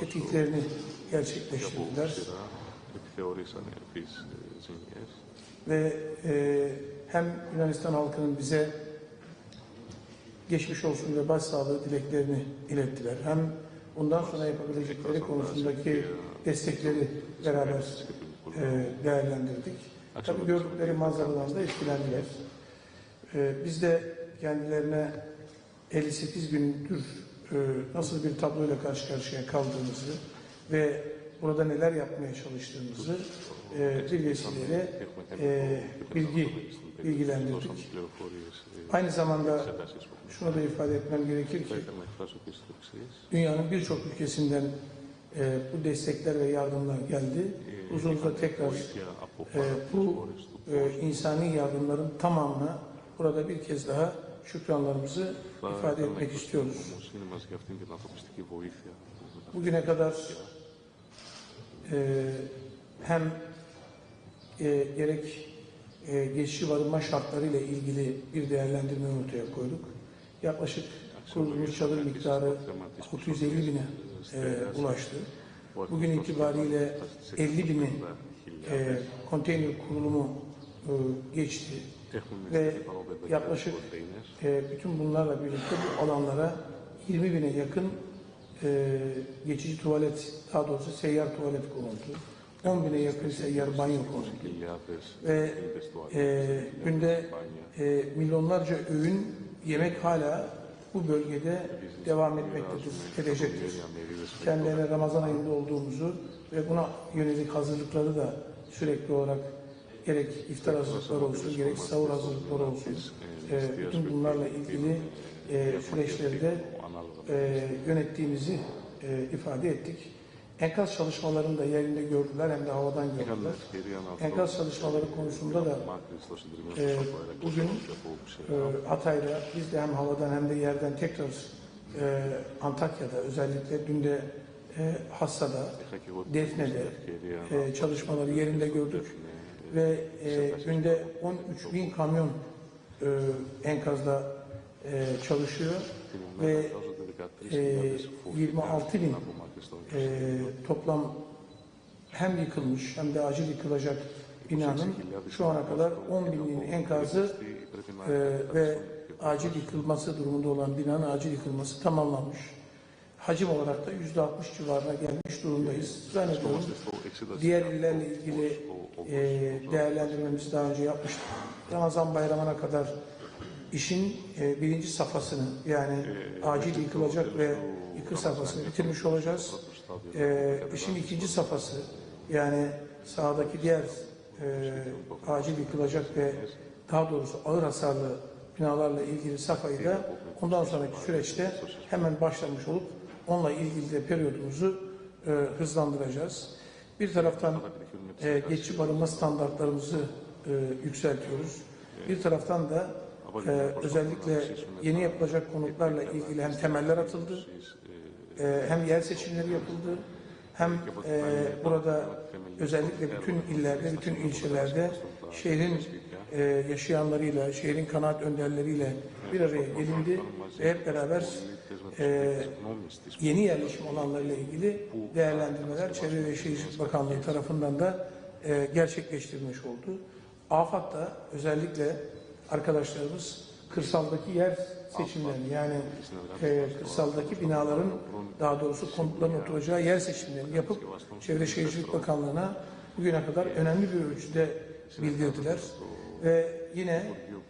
tetiklerini gerçekleştirdiler. Ve e, hem Yunanistan halkının bize geçmiş olsun ve başsağlığı dileklerini ilettiler. Hem bundan sonra yapabilecekleri konusundaki destekleri beraber e, değerlendirdik. Tabii gördükleri manzaradan da etkilendiler. E, biz de kendilerine 58 gündür e, nasıl bir tabloyla karşı karşıya kaldığımızı ve burada neler yapmaya çalıştığımızı e, bir vesileyle e, bilgi bilgilendirdik. Aynı zamanda şunu da ifade etmem gerekir ki dünyanın birçok ülkesinden e, bu destekler ve yardımlar geldi. Huzurumuza tekrar e, bu e, insani yardımların tamamına burada bir kez daha şükranlarımızı ifade etmek istiyoruz. Bugüne kadar e, hem e, gerek e, geçici barınma şartları ile ilgili bir değerlendirme ortaya koyduk. Yaklaşık kurulmuş çadır miktarı 650 bine e, ulaştı. Bugün itibariyle 50 bini e, konteyner kurulumu geçti. Ve yaklaşık e, bütün bunlarla birlikte bu alanlara 20 bine yakın e, geçici tuvalet, daha doğrusu seyyar tuvalet konuldu. 10 bine yakın seyyar banyo konuldu. Ve e, günde e, milyonlarca öğün yemek hala bu bölgede devam etmektedir, edecektir. Kendilerine Ramazan ayında olduğumuzu ve buna yönelik hazırlıkları da sürekli olarak gerek iftar hazırlıkları olsun, gerek sahur hazırlıkları olsun, e, e bütün bunlarla ilgili e, süreçlerde e, yönettiğimizi e, ifade ettik. Enkaz çalışmalarını da yerinde gördüler hem de havadan gördüler. Enkaz çalışmaları konusunda da e, bugün e, Hatay'da biz de hem havadan hem de yerden tekrar e, Antakya'da özellikle dün de e, Hassa'da, Defne'de e, çalışmaları yerinde gördük ve e, günde 13 bin kamyon e, enkazda e, çalışıyor. Ve e, 26 bin e, toplam hem yıkılmış hem de acil yıkılacak binanın şu ana kadar 10 binin enkazı e, ve acil yıkılması durumunda olan binanın acil yıkılması tamamlanmış hacim olarak da yüzde altmış civarına gelmiş durumdayız. Zannediyorum diğer illerle ilgili e, değerlendirmemizi daha önce yapmıştık. Ramazan bayramına kadar işin e, birinci safhasını yani acil yıkılacak ve yıkı safhasını bitirmiş olacağız. E, işin ikinci safhası yani sahadaki diğer e, acil yıkılacak ve daha doğrusu ağır hasarlı binalarla ilgili safhayı da ondan sonraki süreçte hemen başlamış olup onunla ilgili de periyodumuzu e, hızlandıracağız. Bir taraftan e, geçici barınma standartlarımızı e, yükseltiyoruz. Bir taraftan da e, özellikle yeni yapılacak konutlarla ilgili hem temeller atıldı, e, hem yer seçimleri yapıldı, hem e, burada özellikle bütün illerde, bütün ilçelerde şehrin e, yaşayanlarıyla, şehrin kanaat önderleriyle bir araya gelindi ve hep beraber e, yeni yerleşim alanlarıyla ilgili değerlendirmeler Çevre ve Şehircilik Bakanlığı tarafından da e, gerçekleştirilmiş oldu. AFAD da özellikle arkadaşlarımız kırsaldaki yer seçimlerini yani e, kırsaldaki binaların daha doğrusu konutların oturacağı yer seçimlerini yapıp Çevre Şehircilik Bakanlığı'na bugüne kadar önemli bir ölçüde bildirdiler. Ve yine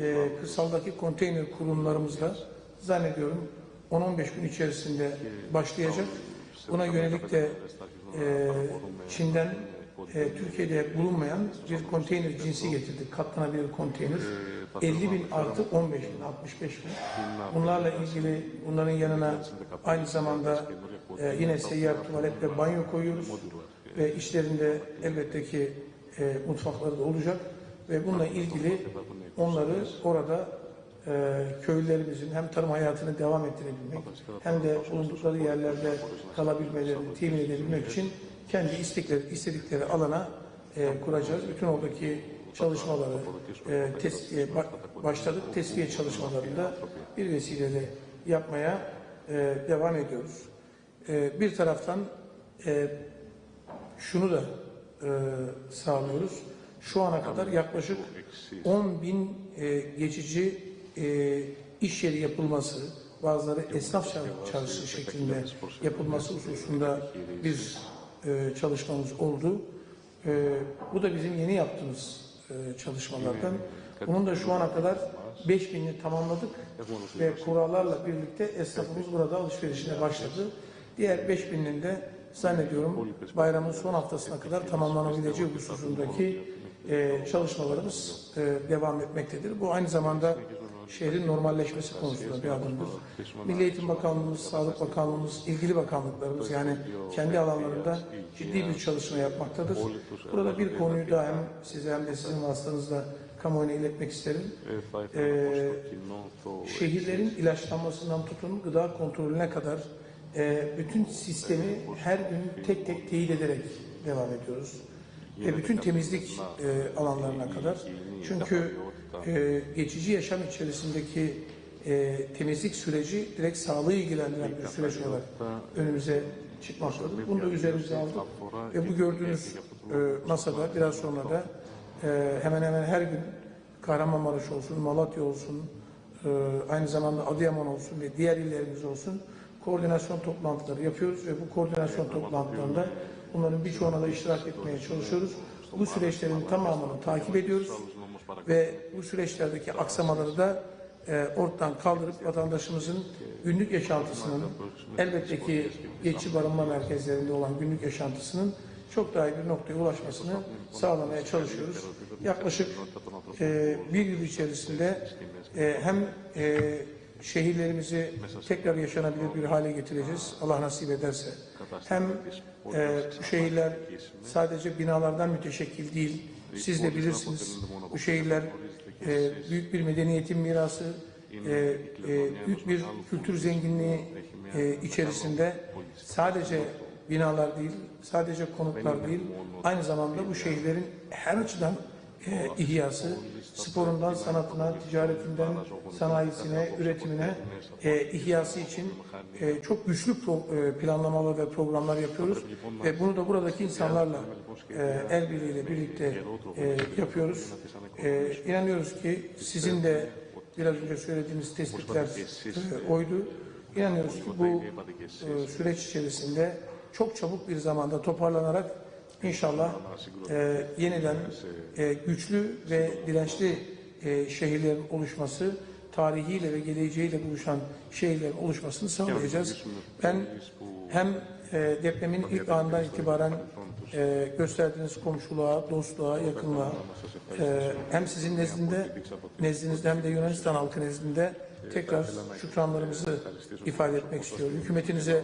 e, kırsaldaki konteyner kurumlarımızda zannediyorum 10-15 gün içerisinde başlayacak. Buna yönelik de e, Çin'den e, Türkiye'de bulunmayan bir konteyner cinsi getirdik. Katlanabilir konteyner. 50 bin artı 15 bin, 65 bin. Bunlarla ilgili bunların yanına aynı zamanda e, yine seyyar tuvalet ve banyo koyuyoruz. Ve içlerinde elbette ki e, mutfakları da olacak. Ve bununla ilgili onları orada e, köylülerimizin hem tarım hayatını devam ettirebilmek hem de bulundukları yerlerde kalabilmelerini temin edebilmek için kendi istekleri, istedikleri alana e, kuracağız. Bütün oradaki çalışmaları e, tes, e, ba- başladık. Tesviye çalışmalarında bir vesileyle yapmaya e, devam ediyoruz. E, bir taraftan e, şunu da e, sağlıyoruz. Şu ana kadar yaklaşık 10 bin e, geçici e, iş yeri yapılması, bazıları esnaf çar- çarşısı şeklinde yapılması hususunda bir e, çalışmamız oldu. E, bu da bizim yeni yaptığımız e, çalışmalardan. Bunun da şu ana kadar 5000'ini tamamladık ve kurallarla birlikte esnafımız burada alışverişine başladı. Diğer 5000'inin de zannediyorum bayramın son haftasına kadar tamamlanabileceği hususundaki e, çalışmalarımız e, devam etmektedir. Bu aynı zamanda şehrin normalleşmesi konusunda bir adımdır. Milli Eğitim Bakanlığımız, Sağlık Bakanlığımız, ilgili bakanlıklarımız yani kendi alanlarında ciddi bir çalışma yapmaktadır. Burada bir konuyu da hem size hem de sizin vasıtanızla kamuoyuna iletmek isterim. Ee, şehirlerin ilaçlanmasından tutun gıda kontrolüne kadar e, bütün sistemi her gün tek tek teyit ederek devam ediyoruz. Ve bütün temizlik e, alanlarına kadar. Çünkü e, geçici yaşam içerisindeki e, temizlik süreci direkt sağlığı ilgilendiren bir süreç olarak önümüze çıkmaktadır. Bunu da üzerimize aldık. Ve bu gördüğünüz e, masada biraz sonra da e, hemen hemen her gün Kahramanmaraş olsun, Malatya olsun, e, aynı zamanda Adıyaman olsun ve diğer illerimiz olsun koordinasyon toplantıları yapıyoruz ve bu koordinasyon toplantılarında bunların birçoğuna da iştirak etmeye çalışıyoruz. Bu süreçlerin tamamını takip ediyoruz ve bu süreçlerdeki aksamaları da e, ortadan kaldırıp vatandaşımızın günlük yaşantısının elbette ki geçici barınma merkezlerinde olan günlük yaşantısının çok daha iyi bir noktaya ulaşmasını sağlamaya çalışıyoruz. Yaklaşık e, bir yıl içerisinde e, hem e, şehirlerimizi tekrar yaşanabilir bir hale getireceğiz. Allah nasip ederse. Hem e, bu şehirler sadece binalardan müteşekkil değil. Siz de bilirsiniz. Bu şehirler e, büyük bir medeniyetin mirası, e, e, büyük bir kültür zenginliği e, içerisinde sadece binalar değil, sadece konutlar değil, aynı zamanda bu şehirlerin her açıdan e, ihyası, sporundan sanatına, ticaretinden sanayisine, üretimine e, ihyası için e, çok güçlü pro- e, planlamalar ve programlar yapıyoruz ve bunu da buradaki insanlarla e, el birliğiyle birlikte e, yapıyoruz. E, inanıyoruz ki sizin de biraz önce söylediğiniz tespitler e, oydu. İnanıyoruz ki bu e, süreç içerisinde çok çabuk bir zamanda toparlanarak inşallah e, yeniden e, güçlü ve dirençli e, şehirlerin oluşması, tarihiyle ve geleceğiyle buluşan şehirlerin oluşmasını sağlayacağız. Ben hem e, depremin ilk anından itibaren e, gösterdiğiniz komşuluğa, dostluğa, yakınlığa e, hem sizin nezdinde, nezdinizde hem de Yunanistan halkı nezdinde tekrar şükranlarımızı ifade etmek istiyorum. Hükümetinize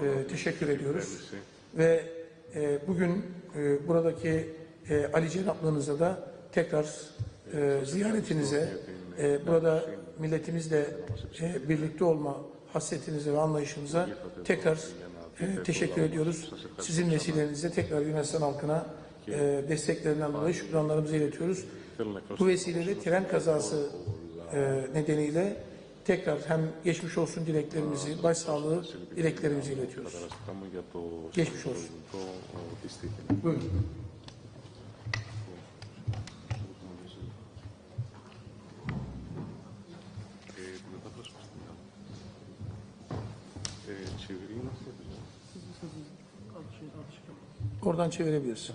e, teşekkür ediyoruz ve e, bugün e, buradaki e, Ali Cenaplığınıza da tekrar e, ziyaretinize, e, burada milletimizle e, birlikte olma hasretinize ve anlayışınıza tekrar e, teşekkür ediyoruz. Sizin vesilenizle tekrar Yunanistan halkına e, desteklerinden dolayı şükranlarımızı iletiyoruz. Bu vesileyle tren kazası e, nedeniyle tekrar hem geçmiş olsun dileklerimizi, başsağlığı dileklerimizi iletiyoruz. Παραστά μου για το Geçmiş olsun. το τη στίχη. Buyurun. Ε, τη μετάφραση πώς την κάνω. Ε, Τσιγρή, Oradan çevirebilirsin.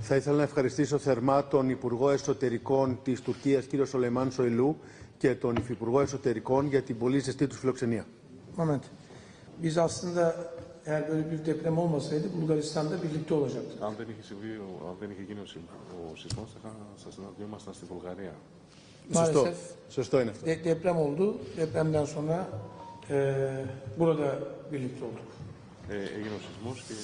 Θα ήθελα να ευχαριστήσω θερμά τον Υπουργό Εσωτερικών της Τουρκίας, κύριο Σολεμάν Σοηλού, και τον Υφυπουργό Εσωτερικών για την πολύ ζεστή τους φιλοξενία. Moment. Biz aslında eğer böyle bir deprem olmasaydı Bulgaristan'da birlikte olacaktık. Αν δεν είχε, συμβεί, ο- αν δεν είχε γίνει ο, σεισμ- ο σεισμός, θα, είχα- θα συναντιόμασταν στη Βουλγαρία. Σωστό. Maalesef Σωστό είναι αυτό. de- deprem oldu. Depremden sonra e, burada birlikte olduk. Ε, έγινε ο σεισμός και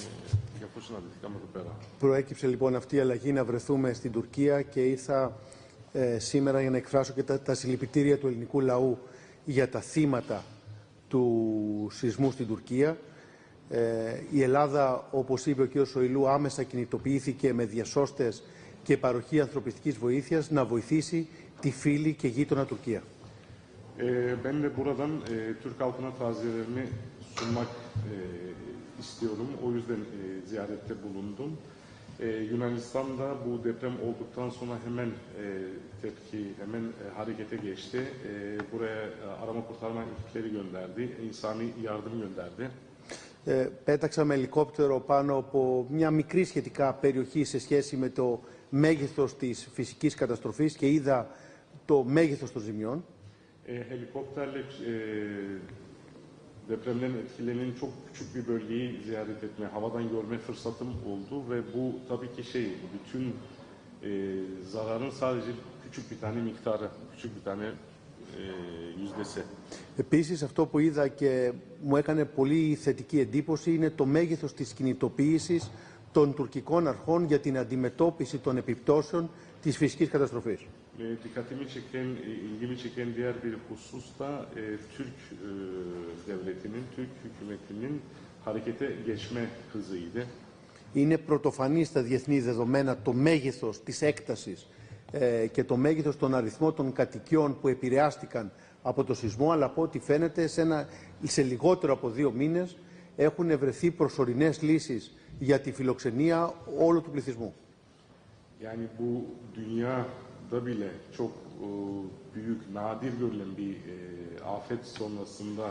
γι' αυτό συναντηθήκαμε εδώ πέρα. Προέκυψε λοιπόν αυτή η αλλαγή να βρεθούμε στην Τουρκία και ήρθα ε, σήμερα για να εκφράσω και τα, τα συλληπιτήρια του ελληνικού λαού για τα θύματα του σεισμού στην Τουρκία. Ε, η Ελλάδα, όπως είπε ο κ. Σοηλού, άμεσα kινητοποιήθηκε με διασώστες και παροχή ανθρωπιστικής βοήθειας να βοηθήσει τη φίλη και γείτονα Τουρκία. E, ben de buradan e, Türk halkına taziyelerini sunmak e, istiyorum. O yüzden e, ziyarette bulundum. Ee, ε, πέταξα με ελικόπτερο πάνω από μια μικρή σχετικά περιοχή σε σχέση με το μέγεθος της φυσικής καταστροφής και είδα το μέγεθος των ζημιών depremden etkilenen çok küçük bir bölgeyi ziyaret etme, havadan görme fırsatım oldu ve bu tabii ki şey, bütün e, zararın sadece küçük bir tane miktarı, küçük bir tane e, yüzdesi. Επίσης αυτό που είδα και μου έκανε πολύ θετική εντύπωση είναι το μέγεθος της kινητοποίησης των τουρκικών αρχών για την αντιμετώπιση των επιπτώσεων της φυσικής καταστροφής. E, dikkatimi çeken, e, ilgimi çeken diğer bir husus da e, Türk e, devletinin, Türk hükümetinin harekete geçme hızıydı. Είναι πρωτοφανής στα διεθνή δεδομένα το μέγεθος της έκτασης ε, και το μέγεθος των αριθμών των κατοικιών που επηρεάστηκαν από το σεισμό, αλλά από ό,τι φαίνεται σε, ένα, σε lιγότερο από δύο μήνες έχουν βρεθεί προσωρινές λύσεις για τη φιλοξενία όλου του πληθυσμού. Yani bu dünyada bile çok e, büyük, nadir görülen bir e, afet sonrasında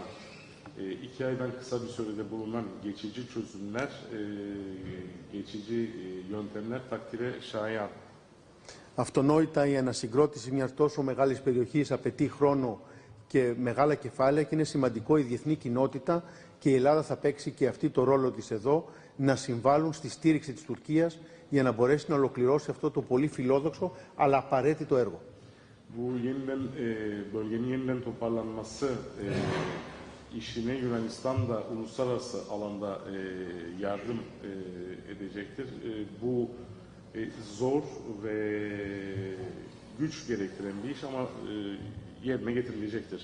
e, iki aydan kısa bir sürede bulunan geçici çözümler, e, geçici e, yöntemler takdire şayan. Αυτονόητα η ανασυγκρότηση μιας τόσο μεγάλης περιοχής απαιτεί χρόνο και μεγάλα κεφάλαια και είναι σημαντικό η διεθνή κοινότητα και η Ελλάδα θα παίξει και αυτή το ρόλο της εδώ να συμβάλλουν στη στήριξη της Τουρκίας για να μπορέσει να ολοκληρώσει αυτό το πολύ φιλόδοξο αλλά απαραίτητο έργο. Bu yeniden e, bölgenin yeniden toparlanması e, işine Yunanistan da uluslararası alanda e, yardım e, edecektir. E, bu e, zor ve güç gerektiren bir iş ama e, yerine getirilecektir.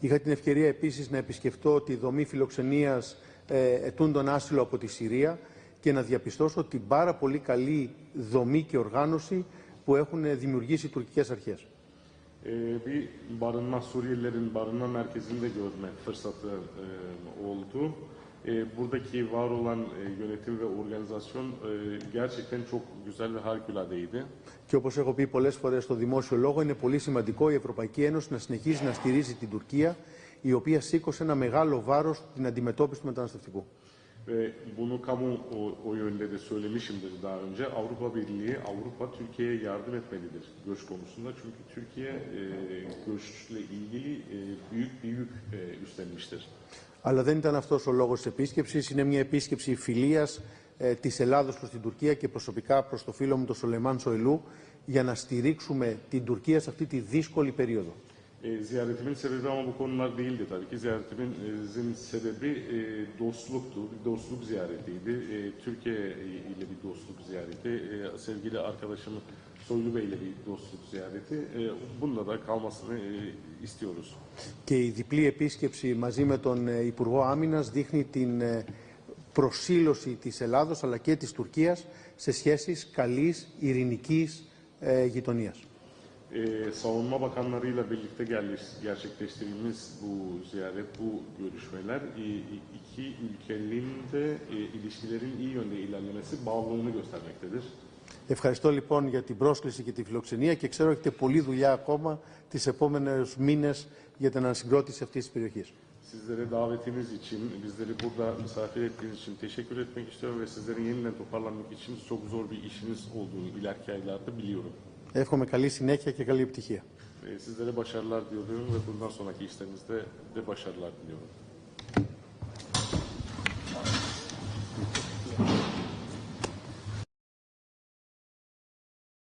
Είχα την ευκαιρία επίσης να επισκεφτώ τη δομή φιλοξενίας ε, ετούντων άσυλο από τη Συρία και να διαπιστώσω την πάρα πολύ καλή δομή και οργάνωση που έχουν δημιουργήσει οι τουρκικές αρχές. E, bir barınma Suriyelilerin barınma merkezinde görme fırsatı e, oldu. E, buradaki var olan e, yönetim ve organizasyon e, gerçekten çok güzel ve harikuladeydi. Και όπως έχω πει πολλές φορές στο δημόσιο λόγο, είναι πολύ σημαντικό η Ευρωπαϊκή Ένωση να συνεχίζει να στηρίζει την Τουρκία, η οποία σήκωσε ένα μεγάλο βάρος στην αντιμετώπιση του μεταναστευτικού. Ve bunu kamu o, o yönde de söylemişimdir daha önce. Avrupa Birliği, Avrupa Türkiye'ye yardım etmelidir göç konusunda. Çünkü Türkiye e, göçle ilgili e, büyük bir yük e, üstlenmiştir. Αλλά δεν ήταν αυτός ο λόγος της επίσκεψης. Είναι μια επίσκεψη φιλίας ε, της Ελλάδος προς την Τουρκία και προσωπικά προς το φίλο μου τον Σολεμάν Σοηλού για να στηρίξουμε την Τουρκία σε αυτή τη δύσκολη περίοδο. E, ziyaretimin sebebi ama bu konular değildi tabii ki. Ziyaretimin e, zin sebebi e, dostluktu, bir dostluk ziyaretiydi. E, Türkiye ile bir dostluk ziyareti, e, sevgili arkadaşım Soylu Bey ile bir dostluk ziyareti. E, bunda da kalmasını e, istiyoruz. Και η διπλή επίσκεψη μαζί με τον ε, Υπουργό Άμυνας δείχνει την ε, προσήλωση της Ελλάδος αλλά και της Τουρκίας σε σχέσεις καλής ειρηνικής ε, γειτονίας. E, savunma bakanlarıyla birlikte gel- gerçekleştirdiğimiz bu ziyaret, bu görüşmeler e, iki ülkenin de e, ilişkilerin iyi yönde ilerlemesi bağlılığını göstermektedir. Ευχαριστώ λοιπόν για την πρόσκληση και τη φιλοξενία και ξέρω έχετε πολλή δουλειά ακόμα τις επόμενες μήνες για την ανασυγκρότηση αυτής της περιοχής. Sizlere davetiniz için, bizleri burada misafir ettiğiniz için teşekkür etmek istiyorum ve sizlerin yeniden toparlanmak için çok zor bir işiniz olduğunu ileriki aylarda biliyorum. Εύχομαι καλή συνέχεια και καλή επιτυχία. E, Sizlere başarılar diliyorum ve bundan sonraki işlerinizde de başarılar diliyorum.